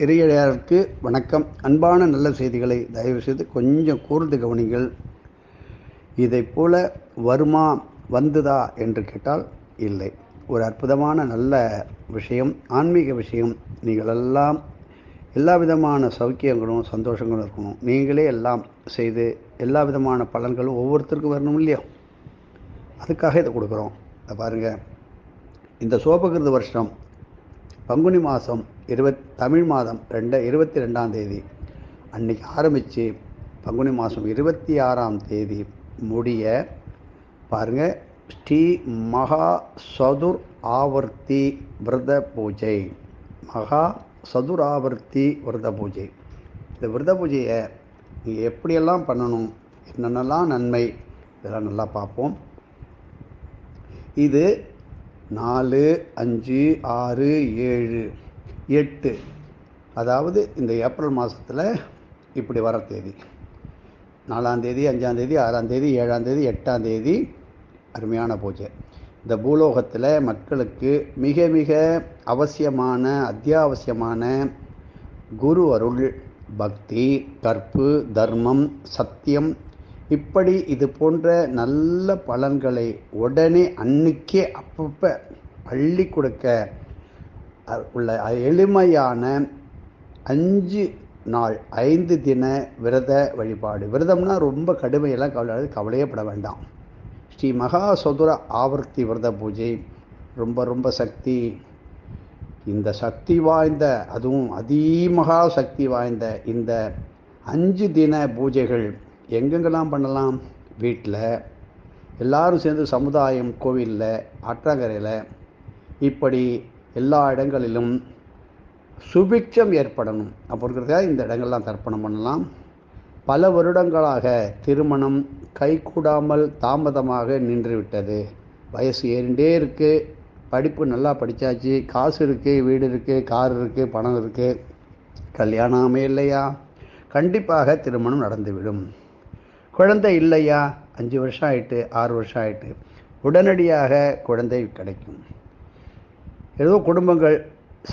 இறையடியாருக்கு வணக்கம். அன்பான நல்ல செய்திகளை தயவு செய்து கொஞ்சம் கூர்ந்து கவனிங்கள். இதைப் போல வருமா வந்துதா என்று கேட்டால் இல்லை. ஒரு அற்புதமான நல்ல விஷயம் ஆன்மீக விஷயம். நீங்கள் எல்லாம் எல்லா விதமான சௌக்கியங்களும் சந்தோஷங்களும் இருக்கணும். நீங்களே எல்லாம் செய்து எல்லா விதமான பலன்களும் ஒவ்வொருத்தருக்கும் வரணும் இல்லையா? அதுக்காக இதை கொடுக்குறோம். இதை பாருங்கள் இந்த சோபகிருத வருஷம் பங்குனி மாதம் இருபத் தமிழ் மாதம் ரெண்டு இருபத்தி ரெண்டாம் தேதி. அன்னைக்கு ஆரம்பித்து பங்குனி மாதம் இருபத்தி ஆறாம் தேதி முடிய பாருங்கள் ஸ்ரீ மகா சதுர் ஆவர்த்தி விரத பூஜை. மகா சதுர் ஆவர்த்தி விரத பூஜை. இந்த விரத பூஜையை நீங்கள் எப்படியெல்லாம் பண்ணணும் என்னென்னலாம் நன்மை இதெல்லாம் நல்லா பார்ப்போம். இது நாலு அஞ்சு ஆறு ஏழு எட்டு. அதாவது இந்த ஏப்ரல் மாதத்தில் இப்படி வர தேதி. நாலாந்தேதி அஞ்சாந்தேதி ஆறாந்தேதி ஏழாந்தேதி எட்டாந்தேதி அருமையான பூஜை. இந்த பூலோகத்தில் மக்களுக்கு மிக மிக அவசியமான அத்தியாவசியமான குரு அருள் பக்தி கற்பு தர்மம் சத்தியம் இப்படி இது போன்ற நல்ல பலன்களை உடனே அன்னைக்கே அப்பப்போ அள்ளி கொடுக்க உள்ள எளிமையான அஞ்சு நாள் ஐந்து தின விரத வழிபாடு. விரதம்னா ரொம்ப கடுமையெல்லாம் கவலை கவலையப்பட வேண்டாம். ஸ்ரீ மகா சதுர ஆவர்த்தி விரத பூஜை ரொம்ப ரொம்ப சக்தி. இந்த சக்தி வாய்ந்த அதுவும் அதிமகா சக்தி வாய்ந்த இந்த அஞ்சு தின பூஜைகள் எங்கெங்கெல்லாம் பண்ணலாம்? வீட்டில் எல்லாரும் சேர்ந்து சமுதாயம் கோவிலில் ஆற்றங்கரையில் இப்படி எல்லா இடங்களிலும் சுபிக்ஷம் ஏற்படணும். அப்போ இருக்கிறதுக்காக இந்த இடங்கள்லாம் தர்ப்பணம் பண்ணலாம். பல வருடங்களாக திருமணம் கைகூடாமல் தாமதமாக நின்றுவிட்டது. வயசு ஏறிண்டே இருக்குது படிப்பு நல்லா படித்தாச்சு காசு இருக்குது வீடு இருக்குது கார் இருக்குது பணம் இருக்குது கல்யாணமே இல்லையா? கண்டிப்பாக திருமணம் நடந்துவிடும். குழந்தை இல்லையா? அஞ்சு வருஷம் ஆயிட்டு ஆறு வருஷம் ஆயிட்டு உடனடியாக குழந்தை கிடைக்கும். ஏதோ குடும்பங்கள்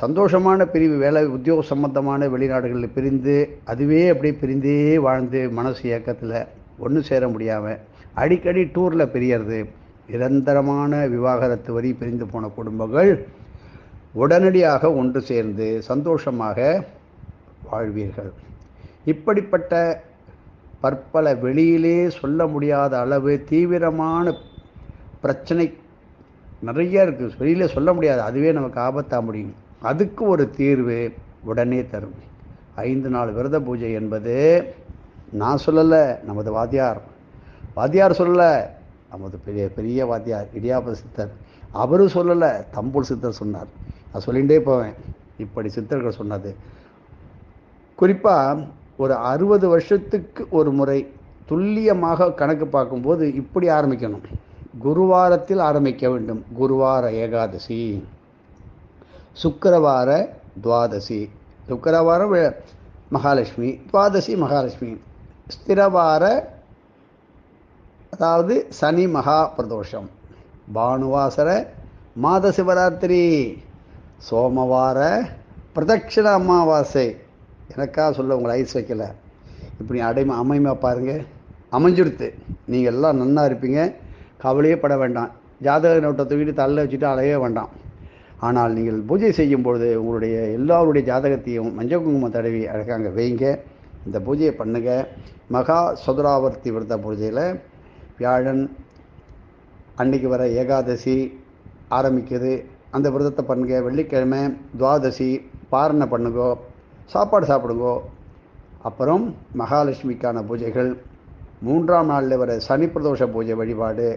சந்தோஷமான பிரிவு வேலை உத்தியோக சம்பந்தமான வெளிநாடுகளில் பிரிந்து அதுவே அப்படியே பிரிந்தே வாழ்ந்து மனசு இயக்கத்தில் ஒன்று சேர முடியாமல் அடிக்கடி டூரில் பிரியறது நிரந்தரமான விவாகரத்து வரி பிரிந்து போன குடும்பங்கள் உடனடியாக ஒன்று சேர்ந்து சந்தோஷமாக வாழ்வீர்கள். இப்படிப்பட்ட பற்பல வெளியிலே சொல்ல முடியாத அளவு தீவிரமான பிரச்சனை நிறைய இருக்குது வெளியில் சொல்ல முடியாது. அதுவே நமக்கு ஆபத்தாக முடியும். அதுக்கு ஒரு தீர்வு உடனே தரும். ஐந்து நாள் விரத பூஜை என்பது நான் சொல்லலை நமது வாத்தியார். வாத்தியார் சொல்லலை நமது பெரிய பெரிய வாத்தியார் இடியாப சித்தர். அவரும் சொல்லலை தம்பூல் சித்தர் சொன்னார். நான் சொல்லிகிட்டே போவேன். இப்படி சித்தர்கள் சொன்னது. குறிப்பாக ஒரு அறுபது வருஷத்துக்கு ஒரு முறை துல்லியமாக கணக்கு பார்க்கும்போது இப்படி ஆரம்பிக்கணும். குருவாரத்தில் ஆரம்பிக்க வேண்டும். குருவார ஏகாதசி. சுக்கரவார துவாதசி. சுக்கரவாரம் மகாலட்சுமி. துவாதசி மகாலட்சுமி. ஸ்திரவார அதாவது சனி மகா பிரதோஷம் பானுவாசர மாத சிவராத்திரி. சோமவார பிரதட்சிண அமாவாசை. எனக்கா சொல்ல உங்களை ஐஸ் வைக்கல. இப்படி அடைமை அமைமா பாருங்கள் அமைஞ்சிடுத்து. நீங்கள் எல்லாம் நன்னா இருப்பீங்க. கவலையே பட வேண்டாம். ஜாதக நோட்டை தூக்கிட்டு தள்ள வச்சுட்டு அலைய வேண்டாம். ஆனால் நீங்கள் பூஜை செய்யும் பொழுது உங்களுடைய எல்லாருடைய ஜாதகத்தையும் மஞ்சள் குங்குமம் தடவி அழகாங்க வைங்க. இந்த பூஜையை பண்ணுங்க. மகா சதுராவர்த்தி விரத பூஜையில் வியாழன் அன்னைக்கு வர ஏகாதசி ஆரம்பிக்குது. அந்த விரதத்தை பண்ணுங்க. வெள்ளிக்கிழமை துவாதசி. பாரணை பண்ணுங்க. சாப்பாடு சாப்பிடுங்கோ. அப்புறம் மகாலட்சுமிக்கான பூஜைகள். மூன்றாம் நாளில் வர சனி பிரதோஷ பூஜை வழிபாடு.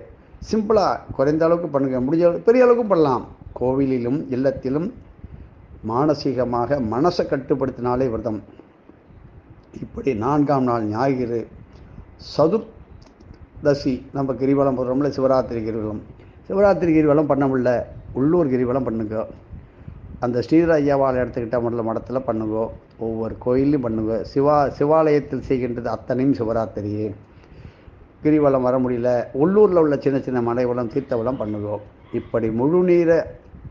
சிம்பிளாக குறைந்த அளவுக்கு பண்ணுங்க. முடிஞ்ச அளவுக்கு பெரிய அளவுக்கும் பண்ணலாம். கோவிலிலும் இல்லத்திலும் மானசீகமாக மனசை கட்டுப்படுத்தினாலே விரதம். இப்படி நான்காம் நாள் ஞாயிறு சதுர்தசி நம்ம கிரிவலம் போடுறோம்ல சிவராத்திரி கிரிவலம். சிவராத்திரி கிரிவலம் பண்ண முடியல. உள்ளூர் கிரிவலம் பண்ணுங்க. அந்த ஸ்ரீதர ஐயாவால் எடுத்துக்கிட்ட முதல்ல மடத்தில் பண்ணுங்கோ. ஒவ்வொரு கோயிலையும் பண்ணுங்க. சிவா சிவாலயத்தில் செய்கின்றது அத்தனையும் சிவராத்திரியே. கிரிவலம் வர முடியல. உள்ளூரில் உள்ள சின்ன சின்ன மலைவளம் தீர்த்தவளம் பண்ணுவோம் இப்படி முழுநீர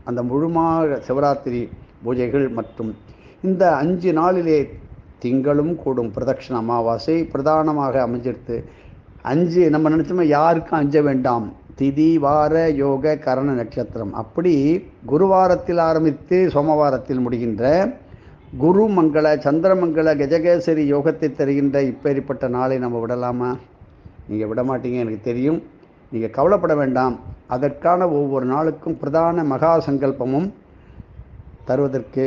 அந்த முழுமாக சிவராத்திரி பூஜைகள் மற்றும் இந்த அஞ்சு நாளிலே திங்களும் கூடும் பிரதட்சண அமாவாசை பிரதானமாக அமைஞ்சிருத்து அஞ்சு நம்ம நினச்சோமா யாருக்கும் அஞ்ச வேண்டாம். திதி வார யோக கரண நட்சத்திரம். அப்படி குருவாரத்தில் ஆரம்பித்து சோமவாரத்தில் முடிகின்ற குரு மங்கள சந்திரமங்கள கஜகேசரி யோகத்தை தருகின்ற இப்பேரிப்பட்ட நாளை நம்ம விடலாமா? நீங்கள் விட மாட்டீங்க எனக்கு தெரியும். நீங்கள் கவலைப்பட வேண்டாம். அதற்கான ஒவ்வொரு நாளுக்கும் பிரதான மகா சங்கல்பமும் தருவதற்கு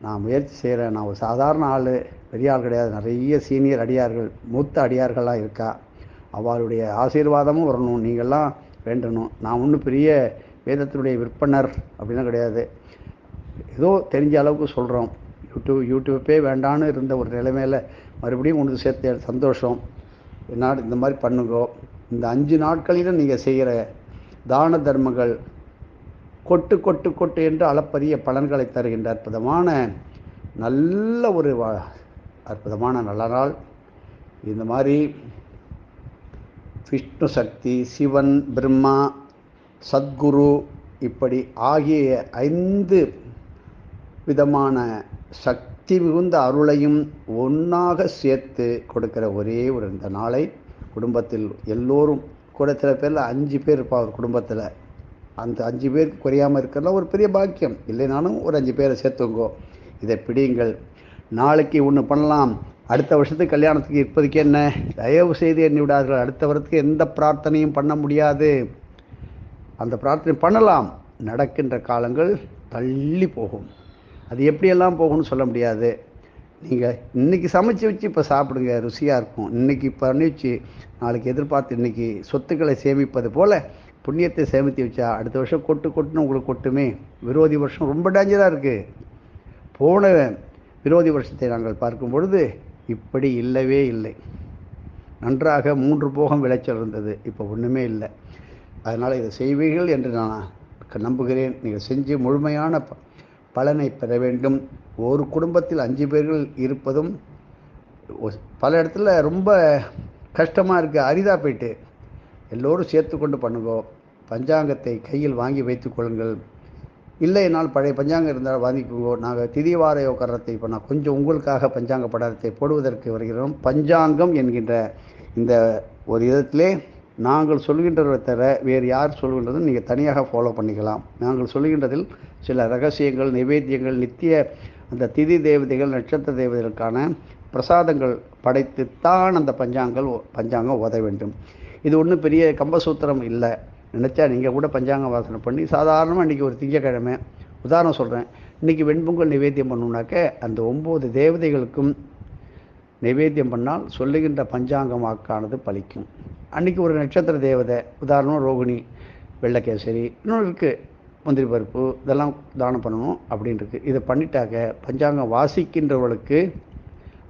நான் முயற்சி செய்கிறேன் நான் ஒரு சாதாரண ஆள் பெரிய ஆள் கிடையாது. நிறைய சீனியர் அடியார்கள் மூத்த அடியார்களாக இருக்கா? அவளுடைய ஆசீர்வாதமும் வரணும். நீங்கள்லாம் வேண்டணும். நான் ஒன்றும் பெரிய வேதத்தினுடைய விற்பனர் அப்படிலாம் கிடையாது. ஏதோ தெரிஞ்ச அளவுக்கு சொல்கிறோம் யூடியூப் யூடியூப்பே வேண்டான்னு இருந்த ஒரு நிலைமையில் மறுபடியும் கொண்டு சேர்த்து சந்தோஷம். என்னால் இந்த மாதிரி பண்ணுங்கோ. இந்த அஞ்சு நாட்களிலும் நீங்கள் செய்கிற தான தர்மங்கள் கொட்டு கொட்டு கொட்டு என்று அளப்பரிய பலன்களை தருகின்ற அற்புதமான நல்ல ஒரு வா- அற்புதமான நல்ல நாள். இந்த மாதிரி விஷ்ணு சக்தி சிவன் பிரம்மா சத்குரு இப்படி ஆகிய ஐந்து விதமான சக்தி மிகுந்த அருளையும் ஒன்றாக சேர்த்து கொடுக்கிற ஒரே ஒரு இந்த நாளை குடும்பத்தில் எல்லோரும் கூட சில பேரில் அஞ்சு பேர் இருப்பாள் ஒரு குடும்பத்தில். அந்த அஞ்சு பேருக்கு குறையாமல் இருக்கிறதுல ஒரு பெரிய பாக்கியம். இல்லைனாலும் ஒரு அஞ்சு பேரை சேர்த்துங்கோ இதை பிடியுங்கள். நாளைக்கு ஒன்று பண்ணலாம். அடுத்த வருஷத்துக்கு கல்யாணத்துக்கு இப்போதைக்கு என்ன? தயவு செய்து எண்ணி விடாதீர்கள். அடுத்த வருடத்துக்கு எந்த பிரார்த்தனையும் பண்ண முடியாது. அந்த பிரார்த்தனை பண்ணலாம். நடக்கின்ற காலங்கள் தள்ளி போகும். அது எப்படியெல்லாம் போகும்னு சொல்ல முடியாது. நீங்கள் இன்றைக்கி சமைச்சு வச்சு இப்போ சாப்பிடுங்க. ருசியாக இருக்கும். இன்றைக்கி பண்ணி வச்சு நாளைக்கு எதிர்பார்த்து இன்னைக்கு சொத்துக்களை சேமிப்பது போல் புண்ணியத்தை சேமித்து வச்சா அடுத்த வருஷம் கொட்டு கொட்டுன்னு உங்களுக்கு கொட்டுமே. விரோதி வருஷம் ரொம்ப டேஞ்சராக இருக்குது போன விரோதி வருஷத்தை நாங்கள் பார்க்கும் பொழுது இப்படி இல்லவே இல்லை. நன்றாக மூன்று போகம் விளைச்சல் இருந்தது. இப்போ ஒன்றுமே இல்லை. அதனால் இதை செய்வீர்கள் என்று நான் நம்புகிறேன். நீங்கள் செஞ்சு முழுமையான ப- பலனை பெற வேண்டும். ஒரு குடும்பத்தில் அஞ்சு பேர்கள் இருப்பதும் பல இடத்துல ரொம்ப கஷ்டமாக இருக்குது அரிதாக போயிட்டு. எல்லோரும் சேர்த்து கொண்டு பண்ணுங்கோ. பஞ்சாங்கத்தை கையில் வாங்கி வைத்துக் கொள்ளுங்கள். இல்லை என்னால் பழைய பஞ்சாங்கம் இருந்தால் வாங்கிக்கோங்கோ. நாங்கள் திதிவார யோகரத்தை இப்போ நான் கொஞ்சம் உங்களுக்காக பஞ்சாங்க படத்தை போடுவதற்கு வருகிறோம். பஞ்சாங்கம் என்கின்ற இந்த ஒரு விதத்திலே நாங்கள் சொல்கின்றதை தவிர வேறு யார் சொல்கின்றதும் நீங்கள் தனியாக ஃபாலோ பண்ணிக்கலாம். நாங்கள் சொல்கின்றதில் சில ரகசியங்கள் நிவேத்தியங்கள் நித்திய அந்த திதி தேவதைகள் நட்சத்திர தேவதைகளுக்கான பிரசாதங்கள் படைத்துத்தான் அந்த பஞ்சாங்கள் பஞ்சாங்கம் உத வேண்டும். இது ஒன்றும் பெரிய கம்பசூத்திரம் இல்லை. நினச்சா நீங்கள் கூட பஞ்சாங்க வாசனை பண்ணி சாதாரணமாக இன்றைக்கி ஒரு திங்கக்கிழமை உதாரணம் சொல்கிறேன் இன்றைக்கி வெண்பொங்கல் நிவேத்தியம் பண்ணோம்னாக்க அந்த ஒம்பது தேவதைகளுக்கும் நிவேத்தியம் பண்ணால் சொல்லுகின்ற பஞ்சாங்க வாக்கானது பலிக்கும். அன்றைக்கி ஒரு நட்சத்திர தேவதை உதாரணம் ரோகிணி வெள்ளக்கேசரி இன்னொன்று இருக்குது முந்திரி பருப்பு இதெல்லாம் தானம் பண்ணணும் அப்படின்னு இருக்குது இதை பண்ணிட்டாக்க பஞ்சாங்கம் வாசிக்கின்றவர்களுக்கு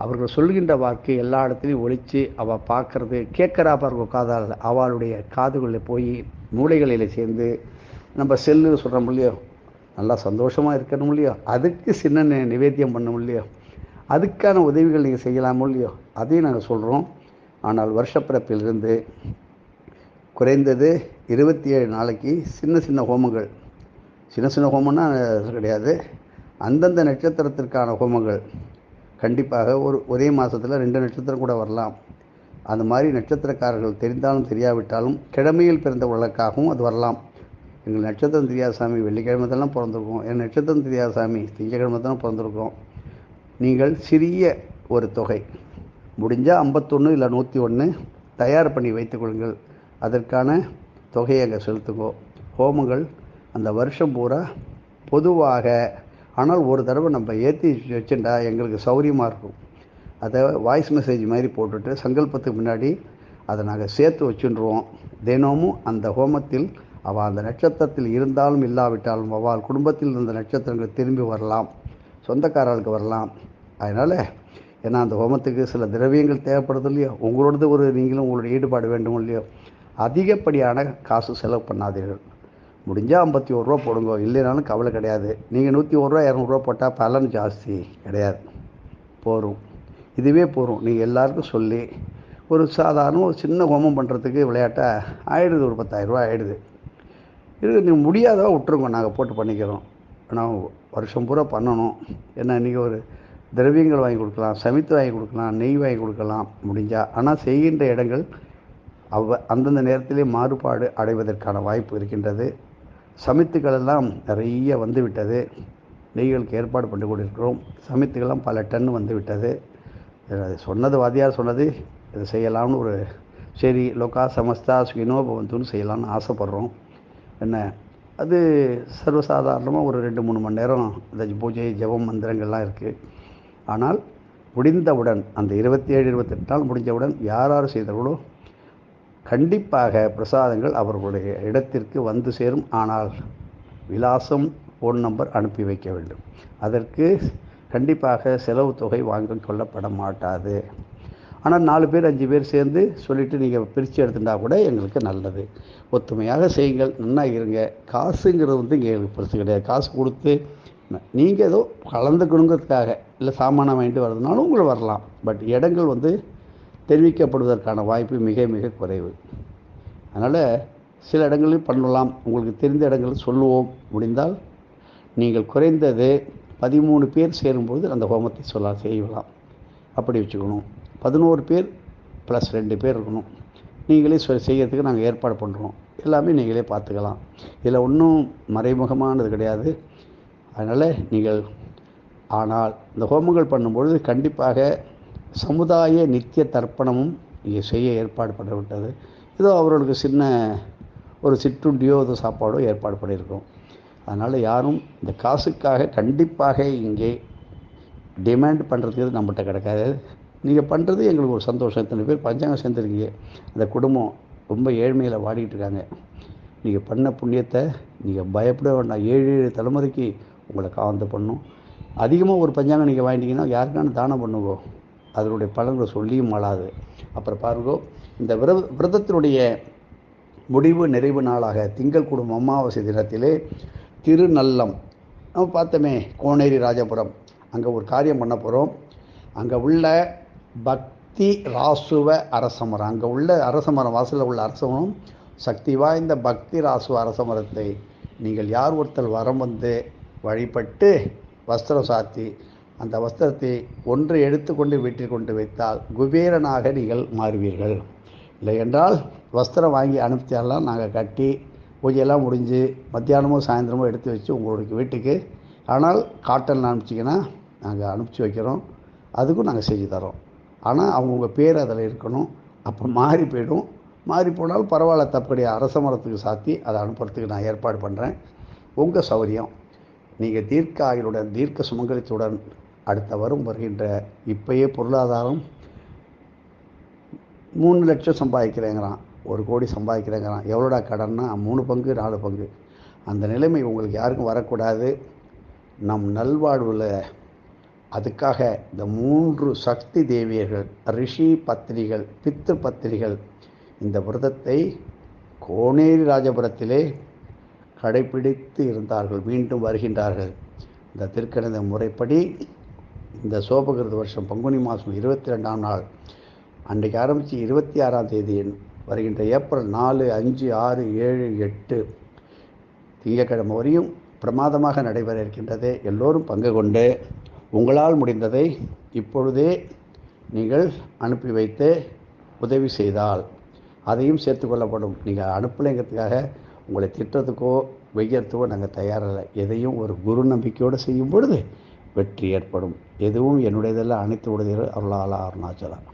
அவர்கள் சொல்கின்ற வாக்கு எல்லா இடத்துலையும் ஒழித்து அவள் பார்க்கறது கேட்குறா பாருங்க காதால் அவளுடைய காதுகளில் போய் மூளைகளில் சேர்ந்து நம்ம செல்லு சொல்கிறோம் இல்லையோ? நல்லா சந்தோஷமாக இருக்கணும் இல்லையோ? அதுக்கு சின்ன நிவேத்தியம் பண்ணணும் இல்லையோ? அதுக்கான உதவிகள் நீங்கள் செய்யலாமோ இல்லையோ? அதையும் நாங்கள் சொல்கிறோம் ஆனால் வருஷப்பிறப்பிலிருந்து குறைந்தது இருபத்தி ஏழு நாளைக்கு சின்ன சின்ன ஹோமங்கள். சின்ன சின்ன ஹோமம்னா கிடையாது. அந்தந்த நட்சத்திரத்திற்கான ஹோமங்கள். கண்டிப்பாக ஒரு ஒரே மாதத்தில் ரெண்டு நட்சத்திரம் கூட வரலாம். அந்த மாதிரி நட்சத்திரக்காரர்கள் தெரிந்தாலும் தெரியாவிட்டாலும் கிழமையில் பிறந்தவர்களுக்காகவும் அது வரலாம். எங்கள் நட்சத்திரம் தெரியாத சாமி வெள்ளிக்கிழமை தான் பிறந்திருக்கோம். என் நட்சத்திரம் தெரியாத சாமி திங்கக்கிழமை தான் பிறந்திருக்கோம். நீங்கள் சிறிய ஒரு தொகை. முடிஞ்சால் ஐம்பத்தொன்று இல்லை நூற்றி ஒன்று தயார் பண்ணி வைத்துக்கொள்ளுங்கள் அதற்கான தொகையை அங்கே செலுத்துங்கோ. ஹோமங்கள் அந்த வருஷம் பூரா பொதுவாக ஆனால் ஒரு தடவை நம்ம ஏற்றி வச்சுட்டா எங்களுக்கு சௌரியமாக இருக்கும். அதை வாய்ஸ் மெசேஜ் மாதிரி போட்டுட்டு சங்கல்பத்துக்கு முன்னாடி அதை நாங்கள் சேர்த்து வச்சுருவோம். தினமும் அந்த ஹோமத்தில் அவள் அந்த நட்சத்திரத்தில் இருந்தாலும் இல்லாவிட்டாலும் அவள் குடும்பத்தில் இருந்த நட்சத்திரங்கள் திரும்பி வரலாம். சொந்தக்காரர்களுக்கு வரலாம். அதனால் ஏன்னா அந்த ஹோமத்துக்கு சில திரவியங்கள் தேவைப்படுது இல்லையோ? உங்களோடது ஒரு நீங்களும் உங்களுடைய ஈடுபாடு வேண்டும் இல்லையோ? அதிகப்படியான காசு செலவு பண்ணாதீர்கள். முடிஞ்சால் ஐம்பத்தி ஒரு ரூபா போடுங்க. இல்லைனாலும் கவலை கிடையாது. நீங்கள் நூற்றி ஒரு ரூபா இரநூறுவா போட்டால் பலன் ஜாஸ்தி. கிடையாது. போகும் இதுவே போகும் நீங்கள் எல்லாருக்கும் சொல்லி ஒரு சாதாரண ஒரு சின்ன ஹோமம் பண்ணுறதுக்கு விளையாட்டாக ஆயிடுது. ஒரு பத்தாயிரரூபா ஆயிடுது. இது நீங்கள் முடியாதவா விட்டுருங்க. நாங்கள் போட்டு பண்ணிக்கிறோம். ஆனால் வருஷம் பூரா பண்ணணும். ஏன்னா இன்றைக்கி ஒரு திரவியங்கள் வாங்கி கொடுக்கலாம். சமைத்து வாங்கி கொடுக்கலாம். நெய் வாங்கி கொடுக்கலாம். முடிஞ்சால் ஆனால் செய்கின்ற இடங்கள் அவ் அந்தந்த நேரத்திலே மாறுபாடு அடைவதற்கான வாய்ப்பு இருக்கின்றது. சமித்துக்கள் எல்லாம் நிறைய வந்து விட்டது நெய்களுக்கு ஏற்பாடு பண்ணி கொண்டிருக்கிறோம். சமித்துக்கெல்லாம் பல டன் வந்து விட்டது அது சொன்னது வாத்தியார் சொன்னது இதை செய்யலாம்னு ஒரு சரி லோகா சமஸ்தா சுகினோ பவந்துன்னு செய்யலாம்னு ஆசைப்பட்றோம். என்ன? அது சர்வசாதாரணமாக ஒரு ரெண்டு மூணு மணி நேரம் இந்த பூஜை ஜெபம் மந்திரங்கள்லாம் இருக்குது ஆனால் முடிந்தவுடன் அந்த இருபத்தி ஏழு இருபத்தெட்டு நாள் முடிஞ்சவுடன் யார் யார் செய்தார்களோ கண்டிப்பாக பிரசாதங்கள் அவர்களுடைய இடத்திற்கு வந்து சேரும். ஆனால் விலாசம் ஃபோன் நம்பர் அனுப்பி வைக்க வேண்டும். அதற்கு கண்டிப்பாக செலவு தொகை வாங்க கொள்ளப்பட மாட்டாது. ஆனால் நாலு பேர் அஞ்சு பேர் சேர்ந்து சொல்லிவிட்டு நீங்கள் பிரித்து எடுத்துட்டா கூட எங்களுக்கு நல்லது. ஒத்துமையாக செய்யுங்கள். நன்னா இருங்க. காசுங்கிறது வந்து இங்கே எங்களுக்கு பிரச்சனை கிடையாது. காசு கொடுத்து நீங்கள் ஏதோ கலந்துக்கணுங்கிறதுக்காக இல்லை சாமானம் வாங்கிட்டு வர்றதுனாலும் உங்களை வரலாம். பட் இடங்கள் வந்து தெரிவிக்கப்படுவதற்கான வாய்ப்பு மிக மிக குறைவு. அதனால் சில இடங்களில் பண்ணலாம். உங்களுக்கு தெரிந்த இடங்களில் சொல்லுவோம். முடிந்தால் நீங்கள் குறைந்தது பதிமூணு பேர் சேரும்போது அந்த ஹோமத்தை சொல்ல செய்யலாம். அப்படி வச்சுக்கணும். பதினோரு பேர் ப்ளஸ் ரெண்டு பேர் இருக்கணும். நீங்களே சொ செய்யறதுக்கு நாங்கள் ஏற்பாடு பண்ணுறோம் எல்லாமே நீங்களே பார்த்துக்கலாம். இதில் ஒன்றும் மறைமுகமானது கிடையாது. அதனால் நீங்கள் ஆனால் இந்த ஹோமங்கள் பண்ணும்பொழுது கண்டிப்பாக சமுதாய நித்திய தர்ப்பணமும் இங்கே செய்ய ஏற்பாடு பண்ணப்பட்டது ஏதோ அவர்களுக்கு சின்ன ஒரு சிற்றுண்டியோ ஏதோ சாப்பாடோ ஏற்பாடு பண்ணியிருக்கோம் அதனால் யாரும் இந்த காசுக்காக கண்டிப்பாக இங்கே டிமாண்ட் பண்ணுறதுக்கு நம்மகிட்ட கிடைக்காது. நீங்கள் பண்ணுறது எங்களுக்கு ஒரு சந்தோஷம். இத்தனை பேர் பஞ்சாங்கம் சேர்ந்துருக்கீங்க. அந்த குடும்பம் ரொம்ப ஏழ்மையில் வாடிக்கிட்டு இருக்காங்க. நீங்கள் பண்ண புண்ணியத்தை நீங்கள் பயப்பட வேண்டாம். ஏழு ஏழு தலைமுறைக்கு உங்களை காவந்து பண்ணும். அதிகமாக ஒரு பஞ்சாங்கம் நீங்கள் வாங்கிட்டீங்கன்னா யாருக்கான தானம் பண்ணுவோம் அதனுடைய பலன்களை சொல்லியும் மாளாது அப்புறம் பாருங்கோ இந்த விர விரதத்தினுடைய முடிவு நிறைவு நாளாக திங்கள் குடும்பம் அமாவாசை தினத்திலே திருநல்லம். நம்ம பார்த்தோமே கோனேரி ராஜபுரம். அங்கே ஒரு காரியம் பண்ண போகிறோம் அங்கே உள்ள பக்தி ராசுவ அரசமரம். அங்கே உள்ள அரசமரம் வாசலில் உள்ள அரசமரம் சக்தி வாய்ந்த பக்தி ராசுவ அரசமரத்தை நீங்கள் யார் ஒருத்தர் வரம் வந்து வழிபட்டு வஸ்திரம் சாத்தி அந்த வஸ்திரத்தை ஒன்று எடுத்துக்கொண்டு வீட்டில் கொண்டு வைத்தால் குபேரனாக நீங்கள் மாறுவீர்கள். இல்லை என்றால் வஸ்திரம் வாங்கி அனுப்பிச்சாலாம் நாங்கள் கட்டி பூஜையெல்லாம் முடிஞ்சு மத்தியானமோ சாயந்தரமோ எடுத்து வச்சு உங்களுக்கு வீட்டுக்கு. ஆனால் காட்டன் அனுப்பிச்சிங்கன்னா நாங்கள் அனுப்பிச்சி வைக்கிறோம். அதுக்கும் நாங்கள் செஞ்சு தரோம். ஆனால் அவங்கவுங்க பேர் அதில் இருக்கணும். அப்போ மாறி போயிடும். மாறி போனாலும் பரவாயில்ல தப்புடைய அரச மரத்துக்கு சாத்தி அதை அனுப்புறதுக்கு நான் ஏற்பாடு பண்ணுறேன் உங்கள் சௌரியம். நீங்கள் தீர்க்க ஆயுளுடன் தீர்க்க சுமங்கலத்துடன் அடுத்த வரும் வருகின்ற இப்பயே பொருளாதாரம் மூணு லட்சம் சம்பாதிக்கிறேங்கிறான். ஒரு கோடி சம்பாதிக்கிறேங்கிறான். எவ்வளோடா கடன்னா? மூணு பங்கு நாலு பங்கு. அந்த நிலைமை உங்களுக்கு யாருக்கும் வரக்கூடாது. நம் நல்வாழ்வில் அதுக்காக இந்த மூன்று சக்தி தேவியர்கள் ரிஷி பத்திரிகள் பித்து பத்திரிகள் இந்த விரதத்தை கோனேரி ராஜபுரத்திலே கடைபிடித்து இருந்தார்கள். மீண்டும் வருகின்றார்கள். இந்த திருக்கணித முறைப்படி இந்த சோபகிருத வருஷம் பங்குனி மாதம் இருபத்தி ரெண்டாம் நாள் அன்றைக்கு ஆரம்பித்து இருபத்தி ஆறாம் தேதி வருகின்ற ஏப்ரல் நாலு அஞ்சு ஆறு ஏழு எட்டு திங்கட்கிழமை வரையும் பிரமாதமாக நடைபெற இருக்கின்றது. எல்லோரும் பங்கு கொண்டு உங்களால் முடிந்ததை இப்பொழுதே நீங்கள் அனுப்பி வைத்து உதவி செய்தால் அதையும் சேர்த்து கொள்ளப்படும். நீங்கள் அனுப்பலைங்கிறதுக்காக உங்களை திட்டத்துக்கோ வைக்கிறதுக்கோ நாங்கள் தயாரில்லை. எதையும் ஒரு குரு நம்பிக்கையோடு செய்யும் பொழுது வெற்றி ஏற்படும். எதுவும் என்னுடையதெல்லாம் அனைத்து உடையது அருளாலா அருணாச்சலம்